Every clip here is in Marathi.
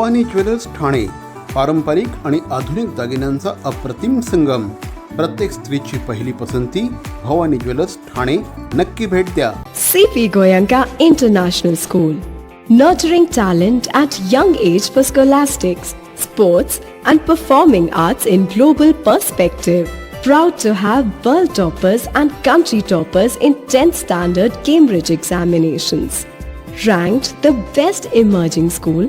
भवानी ज्वेलर्स ठाणे पारंपरिक आणि आधुनिक दागिन्यांचा अप्रतिम संगम प्रत्येक स्त्रीची पहिली पसंती भवानी ज्वेलर्स ठाणे नक्की भेट द्या CP Goyanka International School, nurturing talent at young age for scholastics, sports, and performing arts in global perspective. Proud to have world toppers and country toppers in 10th standard Cambridge examinations. Ranked the best emerging school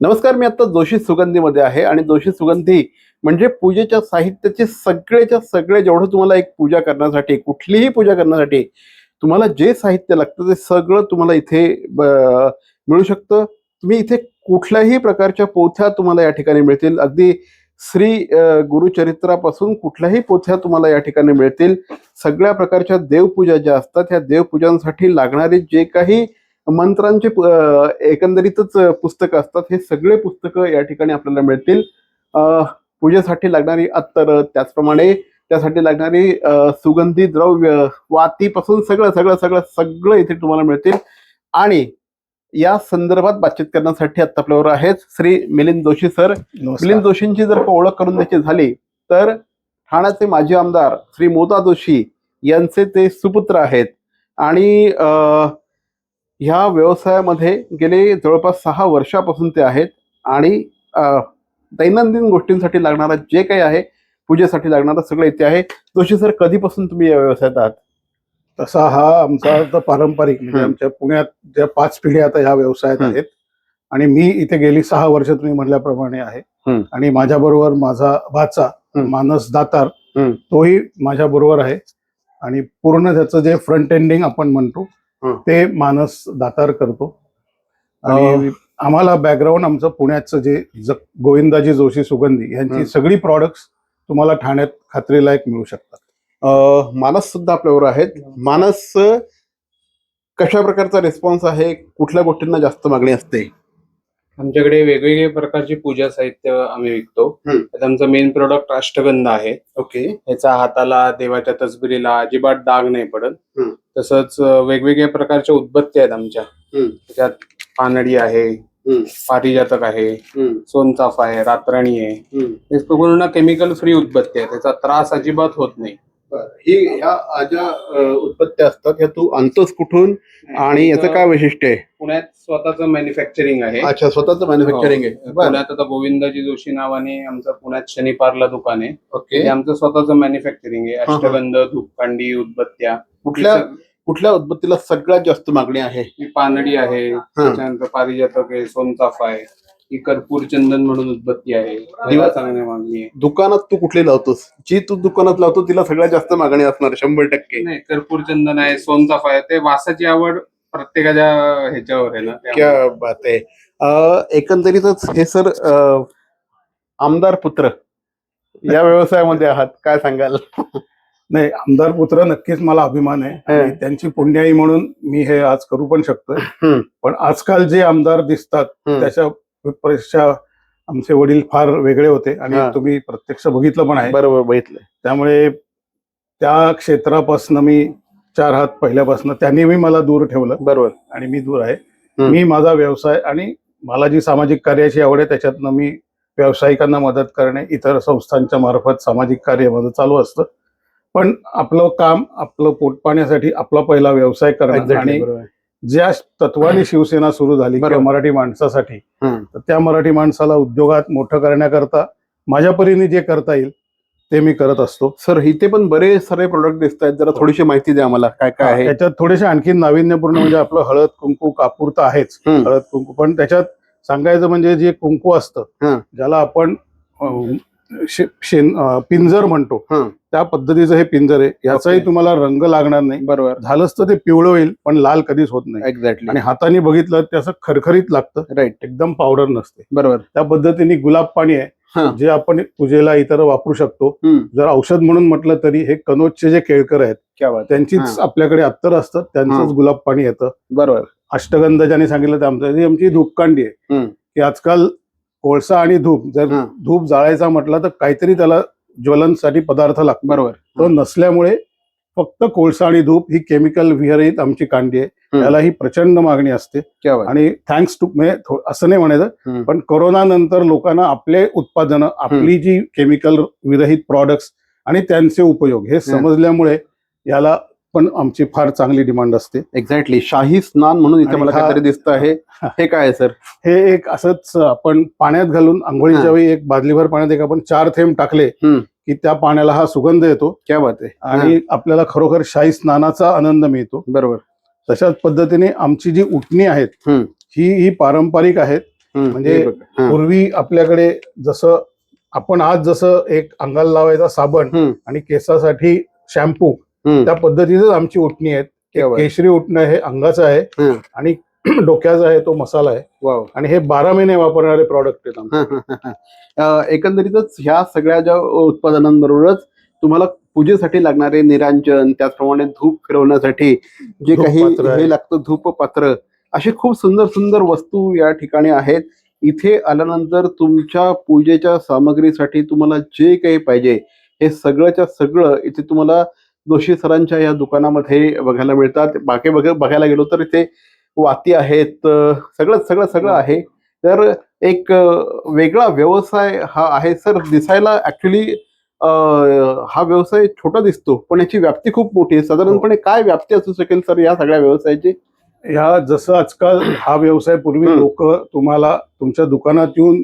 नमस्कार मी आता जोशी सुगंधीमध्ये आहे आणि जोशी सुगंधी म्हणजे पूजेच्या साहित्याचे सगळेच्या सगळे जेवढं तुम्हाला एक पूजा करण्यासाठी कुठलीही पूजा करण्यासाठी तुम्हाला जे साहित्य लागतं ते सगळं तुम्हाला इथे ब- मिळू शकतं. तुम्ही इथे कुठल्याही प्रकारच्या पोथ्या तुम्हाला या ठिकाणी मिळतील. अगदी श्री गुरुचरित्रापासून कुठल्याही पोथ्या तुम्हाला या ठिकाणी मिळतील. सगळ्या प्रकारच्या देवपूजा ज्या असतात ह्या देवपूजांसाठी लागणारे जे काही मंत्रांचे एकंदरीतच पुस्तकं असतात. हे सगळे पुस्तकं या ठिकाणी आपल्याला मिळतील. पूजेसाठी लागणारी अत्तर त्याचप्रमाणे त्यासाठी लागणारी सुगंधी द्रव्य वातीपासून सगळं सगळं सगळं सगळं इथे तुम्हाला मिळतील. आणि या संदर्भात बातचीत करण्यासाठी आता आपल्यावर आहेत श्री मिलिंद जोशी सर. मिलिंद जोशींची जर का ओळख करून द्यायची झाली तर ठाण्याचे माजी आमदार श्री मोता जोशी यांचे ते सुपुत्र आहेत. आणि अ, ह्या व्यवसायामध्ये गेले जवळपास सहा वर्षापासून ते आहेत आणि दैनंदिन गोष्टींसाठी लागणारं जे काही आहे पूजेसाठी लागणारं सगळं इथे आहे जोशी सर कधीपासून तुम्ही या व्यवसायात आहात तसा हा आमचा तर पारंपरिक म्हणजे. आमच्या पुण्यात ज्या पाच पिढ्या आता ह्या व्यवसायात. आहेत आणि मी इथे गेली सहा वर्ष तुम्ही म्हटल्याप्रमाणे आहे. आणि माझ्या बरोबर माझा भाचा. मानस दातार. तोही माझ्या बरोबर आहे आणि पूर्ण त्याचं जे फ्रंट एंडिंग आपण म्हणतो. ते मानस दातार करतो. आणि आम्हाला बॅकग्राऊंड आमचं पुण्याचं जे ज- गोविंदाजी जोशी सुगंधी. यांची सगळी प्रॉडक्ट्स तुम्हाला ठाण्यात खात्रीलायक मिळू शकतात. मानस सुद्धा आपल्यावर आहेत. मानस कशा प्रकारचा रिस्पॉन्स आहे? कुठल्या गोष्टींना जास्त मागणी असते? आमच्याकडे वेगवेगळे प्रकारचे पूजा साहित्य आम्ही विकतो. त्यात आमचं मेन प्रोडक्ट अष्टगंध आहे. ओके. ह्याचा हाताला देवाच्या तसबिरीला अजिबात डाग नाही पडत. तसंच वेगवेगळ्या प्रकारच्या उदबत्त्या आहेत आमच्या. त्याच्यात पानडी आहे. पारिजातक आहे सोनचाफा आहे रातराणी आहे. हे पूर्ण केमिकल फ्री उदबत्ती आहे त्याचा त्रास अजिबात होत नाही. ही ह्या ज्या उत्पत्त्या असतात ह्या तू आणतोस कुठून? आणि याचं काय वैशिष्ट्य आहे? पुण्यात स्वतःचं मॅन्युफॅक्चरिंग आहे. अच्छा स्वतःच मॅन्युफॅक्चरिंग हो. आहे बरं. पुण्यात आता गोविंदाजी जोशी नावाने आमचं पुण्यात शनिपारला दुकान आहे. ओके. हे आमचं स्वतःचं मॅन्युफॅक्चरिंग आहे. हा, हा. अष्टगंध धूपकांडी उदबत्त्या. कुठल्या कुठल्या उत्पत्तीला सगळ्यात जास्त मागणी आहे? ही पानडी आहे. त्याच्यानंतर पारिजातक आहे सोनचाफा आहे. ही कर्पूर चंदन म्हणून उदबत्ती आहे मागणी आहे दुकानात तू कुठली लावतोस जी तू दुकानात लावतो तिला सगळ्यात जास्त मागणी असणार शंभर टक्के नाही कर्पूर चंदन आहे सोनचाफा आहे ते वासाची आवड प्रत्येकाच्या ह्याच्यावर आहे ना. क्या बात आहे अं, एकंदरीतच हे सर आमदार पुत्र या व्यवसायामध्ये आहात काय सांगाल नाही आमदार पुत्र नक्कीच मला अभिमान आहे आणि. त्यांची पुण्याई म्हणून मी हे आज करू पण शकतोय हं. पण आजकाल जे आमदार दिसतात. त्याच्या पेक्षा आमचे वडील फार वेगळे होते आणि हा. तुम्ही प्रत्यक्ष बघितलं पण आहे बरोबर बघितलं त्यामुळे त्या क्षेत्रापासून मी चार हात पहिल्यापासून त्यांनी मी मला दूर ठेवलं बरोबर आणि मी दूर आहे. मी माझा व्यवसाय आणि मला जी सामाजिक कार्याची आवड आहे त्याच्यातनं मी व्यावसायिकांना मदत करणे इतर संस्थांच्या मार्फत सामाजिक कार्य माझं चालू असतं पण आपलं काम आपलं पोट पाण्यासाठी आपला पहिला व्यवसाय करणं Exactly, आणि बरोबर. ज्या तत्वाने शिवसेना सुरू झाली किंवा. मराठी माणसासाठी हं. तर त्या मराठी माणसाला उद्योगात मोठं करण्याकरता माझ्या परीने जे करता येईल ते मी करत असतो सर इथे पण बरेच सारे प्रोडक्ट दिसत आहेत जरा थोडीशी माहिती द्या आम्हाला काय काय आहे त्याच्यात थोडेसे आणखी नाविन्यपूर्ण म्हणजे आपलं हळद कुंकू कापूर तर आहेच हं. हळद कुंकू पण त्याच्यात सांगायचं म्हणजे जे कुंकू असतं हं. ज्याला आपण पिंजर म्हणतो हं. त्या पद्धतीचं हे पिंजर आहे. याचाही. तुम्हाला रंग लागणार नाही. बरोबर. झालंच तर ते पिवळं होईल पण लाल कधीच होत नाही. एक्झॅक्टली आणि हाताने बघितलं तर असं खरखरीत लागतं. राईट एकदम पावडर नसते. बरोबर. त्या पद्धतीने गुलाब पाणी आहे. जे आपण पूजेला इतर वापरू शकतो. हम्म, जर औषध म्हणून म्हटलं तरी हे कनोजचे जे केळकर आहेत क्या बात त्यांचीच हां. आपल्याकडे अत्तर असतं. त्यांचंच हां. गुलाब पाणी येतं. बरोबर. अष्टगंध ज्याने सांगितलं ते आमचं ही आमची धूपकांडी आहे. की आजकाल कोळसा आणि धूप जर हां. धूप जाळायचा म्हटलं तर काहीतरी त्याला ज्वलनसाठी पदार्थ लागतो. बरोबर. तो नसल्यामुळे फक्त कोळसा आणि धूप ही केमिकल विहरित आमची कांडी आहे. त्याला ही प्रचंड मागणी असते. आणि थँक्स टू म्हणजे असं नाही म्हणायचं. पण कोरोना नंतर लोकांना आपले उत्पादनं आपली जी केमिकल विरहित प्रॉडक्ट्स आणि त्यांचे उपयोग हे. समजल्यामुळे याला पण आमची फार चांगली डिमांड असते एक्झॅक्टली शाही स्नान म्हणून इथे आणि मला हा- काहीतरी दिसत आहे हे काय आहे सर हे एक असंच आपण पाण्यात घालून आंघोळीच्या हा. वेळी एक बादलीभर पाण्यात एक आपण चार थेंब टाकले हम्म. की त्या पाण्याला हा सुगंध येतो क्या बात आहे आणि आपल्याला खरोखर शाही स्नानाचा आनंद मिळतो बरोबर तशाच पद्धतीने आमची जी उटणी आहेत हम्म. ही ही पारंपरिक आहेत हम्म, म्हणजे हे बघा. हां. पूर्वी आपल्याकडे जसं आपण आज जसं एक अंगाला लावायचा साबण हम्म. आणि केसासाठी शॅम्पू. त्या पद्धतीच आमची उटणी आहेत. केशरी उठणं हे अंगाचं आहे. आणि डोक्याचा आहे तो मसाला आहे वाव आणि हे बारा महिने वापरणारे प्रॉडक्ट आहेत एकंदरीतच ह्या सगळ्या ज्या उत्पादनांबरोबरच तुम्हाला पूजेसाठी लागणारे निरांजन त्याचप्रमाणे धूप फिरवण्यासाठी जे काही. हे लागतं धूप पात्र असे खूप सुंदर सुंदर वस्तू या ठिकाणी आहेत इथे आल्यानंतर तुमच्या पूजेच्या सामग्रीसाठी तुम्हाला जे काही पाहिजे हे सगळंच्या सगळं इथे तुम्हाला जोशी सरांच्या या दुकानामध्ये बघायला मिळतात. बाकी बघ बघायला गेलो तर इथे वाती आहेत सगळं सगळं सगळं आहे. तर एक वेगळा व्यवसाय हा आहे सर. दिसायला ऍक्च्युली हा व्यवसाय छोटा दिसतो पण याची व्याप्ती खूप मोठी आहे. साधारणपणे काय व्याप्ती असू शकेल सर या सगळ्या व्यवसायाची? ह्या जसं आजकाल हा व्यवसाय पूर्वी. लोक तुम्हाला तुमच्या दुकानात येऊन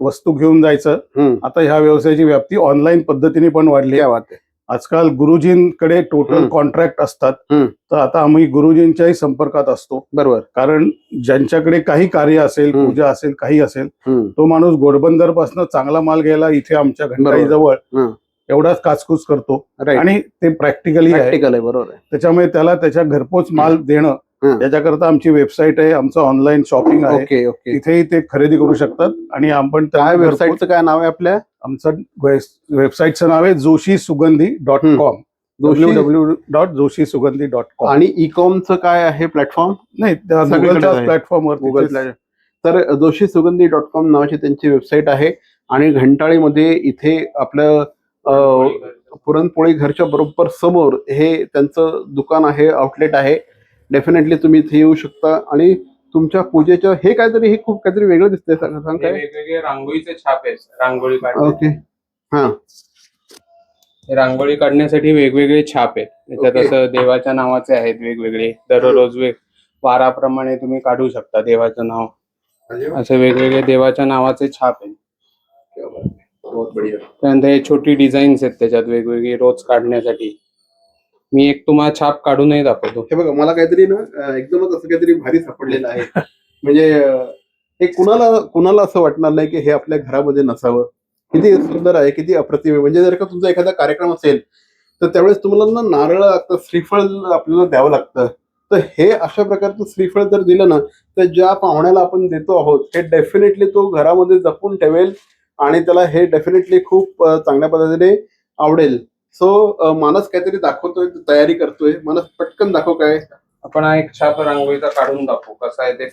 वस्तू घेऊन जायचं. आता ह्या व्यवसायाची व्याप्ती ऑनलाईन पद्धतीने पण वाढली आहे. आजकाल गुरुजींकडे टोटल हम्म. कॉन्ट्रॅक्ट असतात. हम्म. तर आता आम्ही गुरुजींच्याही संपर्कात असतो. बरोबर. कारण ज्यांच्याकडे काही कार्य असेल हम्म. पूजा असेल काही असेल हम्म, तो माणूस घोडबंदरपासून चांगला माल घ्यायला इथे आमच्या घंटाई जवळ हम्म. एवढाच काचकूच करतो. राईट आणि ते प्रॅक्टिकली आहे. प्रॅक्टिकल आहे बरोबर आहे. त्याच्यामुळे त्याला त्याच्या घरपोच माल देणं हम्म. याच्याकरता आमची वेबसाईट आहे आमचं ऑनलाईन शॉपिंग आहे. Okay okay. तिथेही ते खरेदी करू शकतात आणि आपण काय वेबसाईटचं काय नाव आहे आपल्या? आमचं वेबसाईटचं नाव आहे Joshi Sugandhi dot. Com. Joshi- W W dot Joshi Sugandhi dot com. आणि ई कॉमचं काय आहे प्लॅटफॉर्म? नाही. प्लॅटफॉर्मवर गुगल तर जोशी सुगंधी डॉट कॉम नावाची त्यांची वेबसाईट आहे आणि घंटाळीमध्ये इथे आपलं पुरणपोळी घरच्या बरोबर समोर हे त्यांचं दुकान आहे आउटलेट आहे. डेफिनेटली तुम्ही इथे येऊ शकता. आणि तुमच्या पूजेच्या हे काहीतरी हे खूप काहीतरी वेगळं दिसतंय सांग सांग हे काय? वेगवेगळे रांगोळीचे छाप आहेत रांगोळी ओके हा. हे रांगोळी काढण्यासाठी वेगवेगळे छाप आहेत. त्याच्यात ओके. असं देवाच्या नावाचे आहेत वेगवेगळे. दररोज वेग वाराप्रमाणे तुम्ही काढू शकता देवाचं नाव. असे वेगवेगळे देवाच्या नावाचे छाप आहेत. त्यानंतर हे छोटी डिझाईन्स आहेत त्याच्यात वेगवेगळी रोज काढण्यासाठी. मी एक तुम्हाला छाप काढूनही दाखवतो. हे बघा मला काहीतरी ना एकदमच असं काहीतरी भारी सापडलेलं आहे. म्हणजे हे कुणाला कुणाला असं वाटणार नाही की हे आपल्या घरामध्ये नसावं? किती सुंदर आहे किती अप्रतिम आहे. म्हणजे जर का तुमचा एखादा कार्यक्रम असेल तर त्यावेळेस तुम्हाला ना नारळ लागतं श्रीफळ आपल्याला द्यावं लागतं. तर हे अशा प्रकारचं श्रीफळ जर दिलं ना तर ज्या पाहुण्याला आपण देतो आहोत हे डेफिनेटली तो घरामध्ये जपून ठेवेल आणि त्याला हे डेफिनेटली खूप चांगल्या पद्धतीने आवडेल. सो मानस काहीतरी दाखवतोय तयारी करतोय. मानस पटकन दाखव काय. आपण हा एक छाप रांगोळीचा काढून दाखवू. कसा आहे ते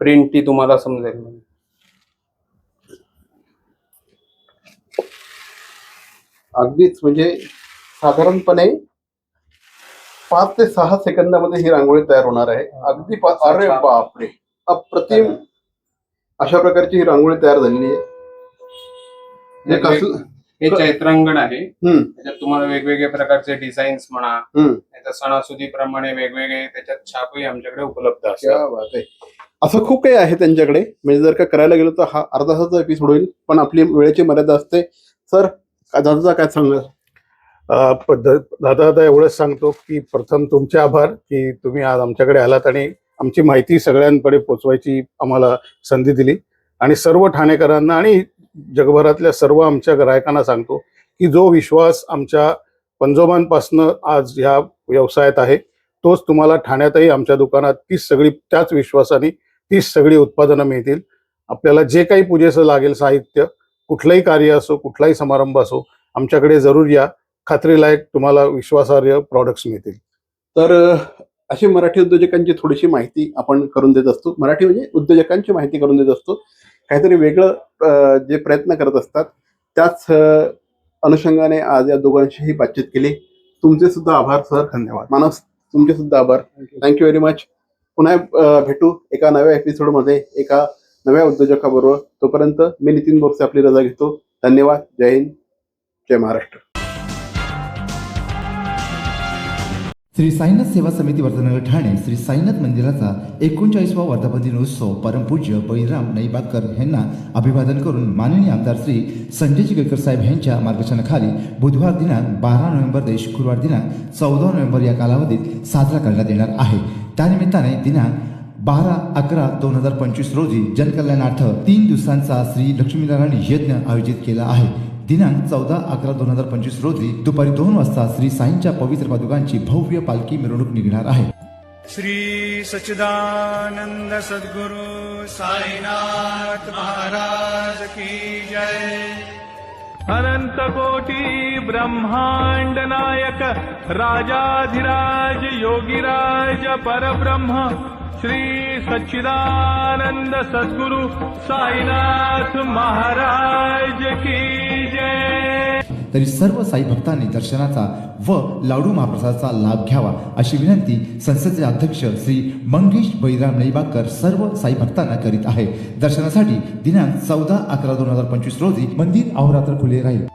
प्रिंट ती तुम्हाला समजेल. अगदीच म्हणजे साधारणपणे पाच ते सहा सेकंदामध्ये ही रांगोळी तयार होणार आहे. अगदी अरे बापरे. अप्रतिम अशा प्रकारची ही रांगोळी तयार झालेली आहे. हे हे चैत्रांगण आहे. त्याच्यात तुम्हाला वेगवेगळे प्रकारचे डिझाईन्स म्हणा. त्याच्या सणासुदीप्रमाणे वेगवेगळे त्याच्यात छापही आमच्याकडे उपलब्ध क्या असतात असं खूप काही आहे त्यांच्याकडे. म्हणजे जर का करायला गेलो तर हा अर्धा तासाचा एपिसोड होईल पण आपली वेळेची मर्यादा असते. सर दादाचा काय पद्धत दादा आता एवढंच सांगतो की प्रथम तुमचे आभार की तुम्ही आज आमच्याकडे आलात आणि आमची माहिती सगळ्यांकडे पोचवायची आम्हाला संधी दिली. आणि सर्व ठाणेकरांना आणि जगभरातल्या सर्व आमच्या ग्राहकांना सांगतो की जो विश्वास आमच्या पंजोबांपासनं आज ह्या व्यवसायात आहे तोच तुम्हाला ठाण्यातही आमच्या दुकानात तीच सगळी त्याच विश्वासाने तीच सगळी उत्पादनं मिळतील. आपल्याला जे काही पूजेचं लागेल साहित्य कुठलंही कार्य असो कुठलाही समारंभ असो आमच्याकडे जरूर या. खात्रीलायक तुम्हाला विश्वासार्ह प्रॉडक्ट्स मिळतील. तर अशी मराठी उद्योजकांची थोडीशी माहिती आपण करून देत असतो. मराठी म्हणजे उद्योजकांची माहिती करून देत असतो. काहीतरी वेगळं जे प्रयत्न करत असतात त्याच अनुषंगाने आज या दोघांशीही बातचीत केली. तुमचे सुद्धा आभार सर. धन्यवाद. मानस तुमचे सुद्धा आभार. थँक्यू व्हेरी मच पुन्हा भेटू एका नव्या एपिसोडमध्ये एका नव्या उद्योजकाबरोबर. तोपर्यंत मी नितीन बोरसे आपली रजा घेतो. धन्यवाद. जय हिंद. जय महाराष्ट्र. श्री साईनाथ सेवा समिती वर्धनगर ठाणे श्री साईनाथ मंदिराचा एकोणचाळीसवा वर्धापन दिन उत्सव परमपूज्य बळीराम नईबातकर यांना अभिवादन करून माननीय आमदार श्री संजय चिकलकर साहेब यांच्या मार्गदर्शनाखाली बुधवार दिनांक बारा नोव्हेंबर ते शुक्रवार दिनांक चौदा नोव्हेंबर या कालावधीत साजरा करण्यात येणार आहे. त्यानिमित्ताने दिनांक बारा अकरा दोन हजार पंचवीस रोजी जनकल्याणार्थ तीन दिवसांचा श्री लक्ष्मीनारायण यज्ञ आयोजित केला आहे. दिनांक चौदा अकरा दोन हजार पंचवीस रोजी दुपारी दोन वाजता श्री साईंच्या पवित्र पादुकांची भव्य पालखी मिरवणूक निघणार आहे. श्री सच्चिदानंद सद्गुरु साईनाथ महाराज की जय. अनंत कोटी ब्रह्मांड नायक राजाधिराज योगीराज परब्रह्म श्री सच्चिदानंद सद्गुरु साईनाथ महाराज की जय. तरी सर्व साई भक्तांनी दर्शनाचा व लाडू महाप्रसादाचा लाभ घ्यावा अशी विनंती संसदेचे अध्यक्ष श्री मंगेश बैराम नईबाकर सर्व साई भक्तांना करीत आहे. दर्शनासाठी दिनांक चौदा अकरा दोन हजार पंचवीस रोजी मंदिर अहोरात्र खुले राहील.